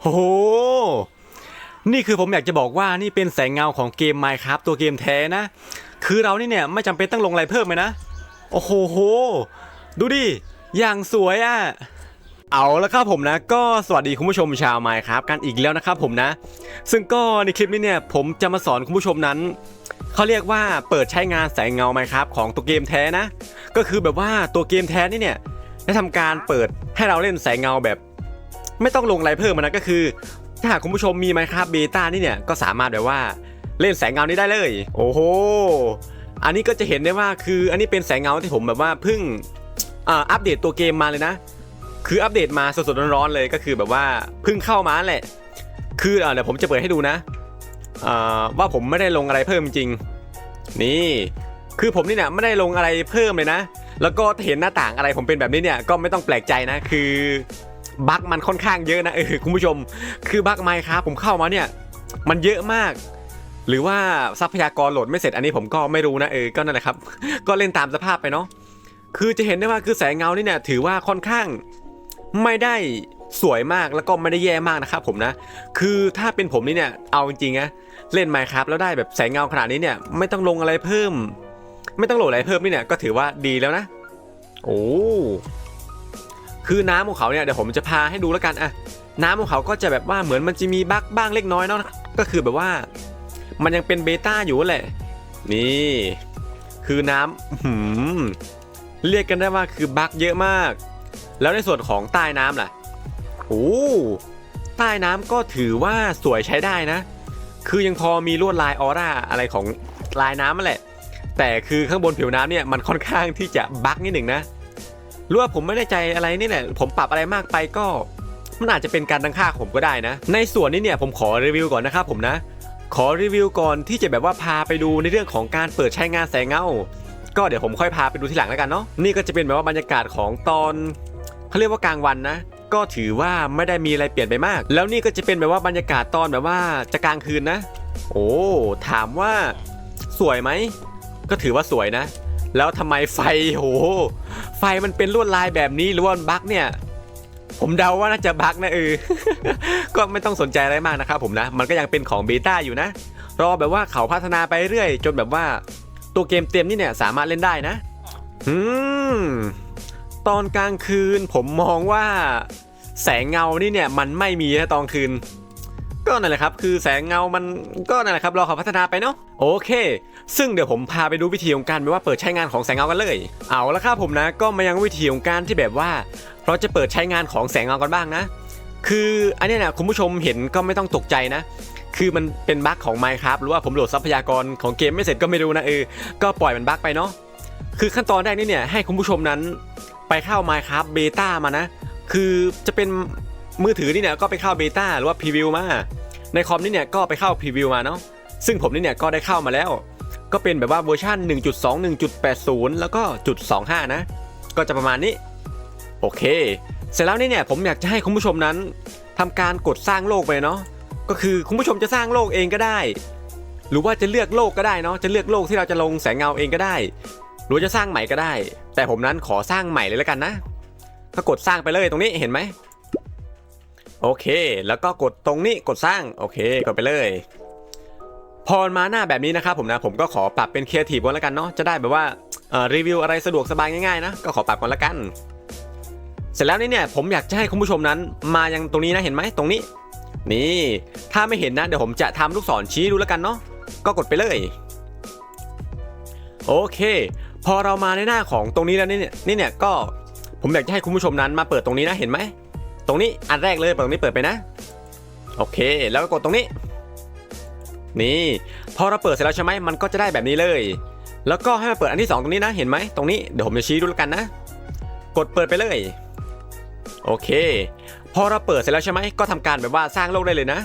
โอ้โห นี่คือผมอยากจะบอกว่านี่เป็นแสงเงาของเกม Minecraft ตัวเกมแท้นะ คือเรานี่เนี่ยไม่จำเป็นต้องลงอะไรเพิ่มเลยนะ โอ้โห ดูดิ อย่างสวยอะ่ะเอาแล้วครับผมนะก็สวัสดีคุณผู้ชมชาว Minecraft กันอีกแล้วนะครับผมนะ ซึ่งก็ในคลิปนี้เนี่ยผมจะมาสอนคุณผู้ชมนั้นเขาเรียกว่าเปิดใช้งานแสงเงา Minecraft ของตัวเกมแท้นะ ก็คือแบบว่าตัวเกมแท้นี่เนี่ยได้ทำการเปิดให้เราเล่นแสงเงาแบบ ไม่ต้องลงอะไรเพิ่มมานะก็คือ ถ้าหากคุณผู้ชมมี Minecraft Beta นี่เนี่ยก็สามารถแบบว่าเล่นแสงเงานี้ได้เลย โอ้โหอันนี้ก็จะเห็นได้ว่าคืออันนี้เป็นแสงเงาที่ผมแบบว่าเพิ่งอ่าอัปเดตตัวเกมมาเลยนะ คืออัปเดตมาสดๆร้อนๆเลยก็คือแบบว่าเพิ่งเข้ามาแหละ คืออ่าเดี๋ยวผมจะเปิดให้ดูนะอ่าว่าผมไม่ได้ลงอะไรเพิ่มจริง นี่ คือผมนี่เนี่ยไม่ได้ลงอะไรเพิ่มเลยนะ แล้วก็เห็นหน้าต่างอะไรผมเป็นแบบนี้เนี่ยก็ไม่ต้องแปลกใจนะ คือ บั๊กมันค่อนข้างเยอะนะเออคุณผู้ชม คือบั๊กไมค์ครับผมเข้ามาเนี่ย มันเยอะมาก หรือว่าทรัพยากรโหลดไม่เสร็จอันนี้ผมก็ไม่รู้นะเออก็นั่นแหละครับ ก็เล่นตามสภาพไปเนาะคือจะเห็นได้ว่าคือแสงเงานี่เนี่ยถือว่าค่อนข้างไม่ได้สวยมากแล้วก็ไม่ได้แย่มากนะครับผมนะ คือถ้าเป็นผมนี่เนี่ยเอาจริงๆนะเล่นไมค์ครับแล้วได้แบบแสงเงาขนาดนี้เนี่ยไม่ต้องลงอะไรเพิ่ม ไม่ต้องโหลดอะไรเพิ่มนี่เนี่ยก็ถือว่าดีแล้วนะ โอ้ คือน้ำของเขาเนี่ยเดี๋ยวผมจะพาให้ดูแล้วกันอะน้ำของเขาก็จะแบบว่าเหมือนมันจะมีบั๊กบ้างเล็กน้อยเนาะก็คือแบบว่า มันยังเป็นเบต้าอยู่แหละนี่ คือน้ำหืมเรียกกันได้ว่าคือบั๊กเยอะมาก แล้วในส่วนของใต้น้ำล่ะโอ้ใต้น้ำก็ถือว่าสวยใช้ได้นะ คือยังพอมีลวดลายออร่าอะไรของลายน้ำนั่นแหละ แต่คือข้างบนผิวน้ำเนี่ยมันค่อนข้างที่จะบั๊กนิดหนึ่งนะ รู้ว่าผมไม่ได้ใจอะไรนี่แหละผมปรับอะไรมากไปก็ มันอาจจะเป็นการตั้งค่าผมก็ได้นะ ในส่วนนี้เนี่ยผมขอรีวิวก่อนนะครับผมนะ ขอรีวิวก่อนที่จะแบบว่าพาไปดูในเรื่องของการเปิดใช้งานแสงเงาก็เดี๋ยวผมค่อยพาไปดูทีหลังแล้วกันเนาะนี่ก็จะเป็นแบบว่าบรรยากาศของตอนเขาเรียกว่ากลางวันนะ ก็ถือว่าไม่ได้มีอะไรเปลี่ยนไปมาก แล้วนี่ก็จะเป็นแบบว่าบรรยากาศตอนแบบว่าจะกลางคืนนะ โอ้ถามว่าสวยไหมก็ถือว่าสวยนะ แล้วทำไมไฟโห ไฟมันเป็นลวดลายแบบนี้หรือว่ามันบั๊กเนี่ย ผมเดาว่าน่าจะบั๊กนะเออ ก็ไม่ต้องสนใจอะไรมากนะครับผมนะ มันก็ยังเป็นของเบต้าอยู่นะ รอแบบว่าเขาพัฒนาไปเรื่อยจนแบบว่า ตัวเกมเต็มนี่เนี่ยสามารถเล่นได้นะ อืม ตอนกลางคืนผมมองว่า แสงเงานี่เนี่ยมันไม่มีนะตอนคืน ก็นั่นแหละครับ คือแสงเงามันก็นั่นแหละครับรอเขาพัฒนาไปเนาะโอเค ซึ่งเดี๋ยวผมพาไปดูวิธีของการแบบว่าเปิดใช้งานของแสงเงากันเลย เอาละครับผมนะก็มายังวิธีของการที่แบบว่า เราจะเปิดใช้งานของแสงเงากันบ้างนะ คืออันนี้นะคุณผู้ชมเห็นก็ไม่ต้องตกใจนะคือมันเป็นบั๊กของ Minecraft หรือว่าผมโหลดทรัพยากรของเกมไม่เสร็จก็ไม่รู้นะเออ ก็ปล่อยมันบั๊กไปเนาะ คือขั้นตอนแรกนี่เนี่ยให้คุณผู้ชมนั้นไปเข้า Minecraft Beta มานะ คือจะเป็น มือถือนี่เนี่ยก็ไปเข้าเบต้าหรือว่าพรีวิวมาในคอมนี่เนี่ยก็ไปเข้าพรีวิวมาเนาะซึ่งผมนี่เนี่ยก็ได้เข้ามาแล้ว ก็เป็นแบบว่าเวอร์ชัน1.21.80 แล้วก็จุด25 นะ ก็จะประมาณนี้ โอเค เสร็จแล้วนี่เนี่ยผมอยากจะให้คุณผู้ชมนั้นทำการกดสร้างโลกไปเนาะก็คือคุณผู้ชมจะสร้างโลกเองก็ได้ หรือว่าจะเลือกโลกก็ได้เนาะจะเลือกโลกที่เราจะลงแสงเงาเองก็ได้ หรือจะสร้างใหม่ก็ได้ แต่ผมนั้นขอสร้างใหม่เลยแล้วกันนะก็กดสร้างไปเลยตรงนี้เห็นไหม โอเค แล้วก็กดตรงนี้กดสร้าง โอเค กดไปเลย พอมาหน้าแบบนี้นะครับผมนะ ผมก็ขอปรับเป็นครีเอทีฟก่อนแล้วกันเนาะ จะได้แบบว่ารีวิวอะไรสะดวกสบายง่ายๆนะ ก็ขอปรับก่อนแล้วกัน เสร็จแล้วนี่เนี่ย ผมอยากจะให้คุณผู้ชมนั้น มายังตรงนี้นะ เห็นไหมตรงนี้ นี่ ถ้าไม่เห็นนะ เดี๋ยวผมจะทำลูกศรชี้ดูแล้วกันเนาะ ก็กดไปเลย โอเค พอเรามาในหน้าของตรงนี้แล้วนี่เนี่ย นี่เนี่ย ก็ ผมอยากจะให้คุณผู้ชมนั้นมาเปิดตรงนี้นะ เห็นไหม ตรงนี้อันแรกเลยเปิดตรงนี้เปิดไปนะ โอเค แล้วก็กดตรงนี้ นี่พอเราเปิดเสร็จแล้วใช่ไหมมันก็จะได้แบบนี้เลย แล้วก็ให้มาเปิดอันที่สองตรงนี้นะเห็นไหมตรงนี้เดี๋ยวผมจะชี้ดูแล้วกันนะ กดเปิดไปเลย โอเค พอเราเปิดเสร็จแล้วใช่ไหมก็ทำการแบบว่าสร้างโลกได้เลยนะ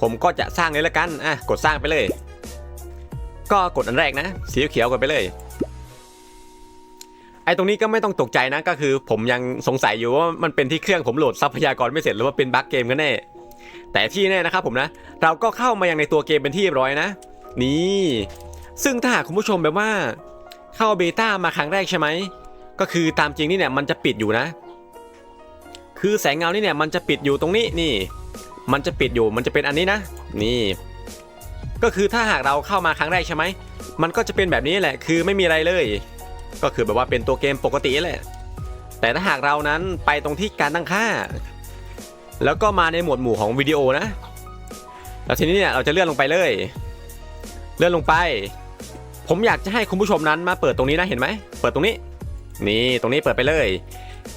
ผมก็จะสร้างเลยละกันอะกดสร้างไปเลย ก็กดอันแรกนะ สีเขียวกดไปเลย ไอ้ตรงนี้ก็ไม่ต้องตกใจนะก็คือ ผมยังสงสัยอยู่ว่ามันเป็นที่เครื่องผมโหลดทรัพยากรไม่เสร็จหรือว่าเป็นบั๊กเกมกันแน่แต่ที่แน่นะครับผมนะเราก็เข้ามายังในตัวเกมเป็นที่เรียบร้อยนะ นี่ ซึ่งถ้าหากคุณผู้ชมแบบว่า เข้าเบต้ามาครั้งแรกใช่ไหมก็คือตามจริงนี่เนี่ยมันจะปิดอยู่นะ คือแสงเงานี่เนี่ยมันจะปิดอยู่ตรงนี้นี่ มันจะปิดอยู่มันจะเป็นอันนี้นะ นี่ ก็คือถ้าหากเราเข้ามาครั้งแรกใช่ไหมมันก็จะเป็นแบบนี้แหละ คือไม่มีอะไรเลย ก็คือแบบว่าเป็นตัวเกมปกติแหละแต่ถ้าหากเรานั้นไปตรงที่การตั้งค่า แล้วก็มาในหมวดหมู่ของวิดีโอนะแล้วทีนี้เนี่ยเราจะเลื่อนลงไปเลย เลื่อนลงไป ผมอยากจะให้คุณผู้ชมนั้นมาเปิดตรงนี้นะเห็นไหมเปิดตรงนี้ นี่ตรงนี้เปิดไปเลย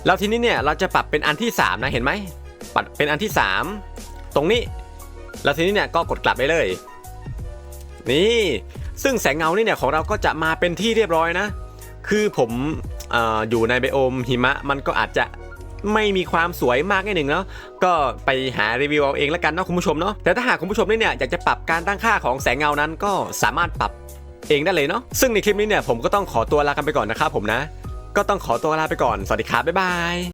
แล้วทีนี้เนี่ยเราจะปรับเป็นอันที่สามนะเห็นไหมปรับเป็นอันที่สามตรงนี้แล้วทีนี้เนี่ยก็กดกลับได้เลย นี่ ซึ่งแสงเงานี่เนี่ยของเราก็จะมาเป็นที่เรียบร้อยนะ คือผมอออยู่ในไบโอมหิมะมันก็อาจจะไม่มีความสวยมากนิดหนึ่งเนาะก็ไปหารีวิวเอาเองแล้วกันเนาะคุณผู้ชมเนาะแต่ถ้าหากคุณผู้ชมเนี่ยอยากจะปรับการตั้งค่าของแสงเงานั้นก็สามารถปรับเองได้เลยเนาะซึ่งในคลิปนี้เนี่ยผมก็ต้องขอตัวลากันไปก่อนนะครับผมนะ ก็ต้องขอตัวลาไปก่อนสวัสดีครับบ๊ายบาย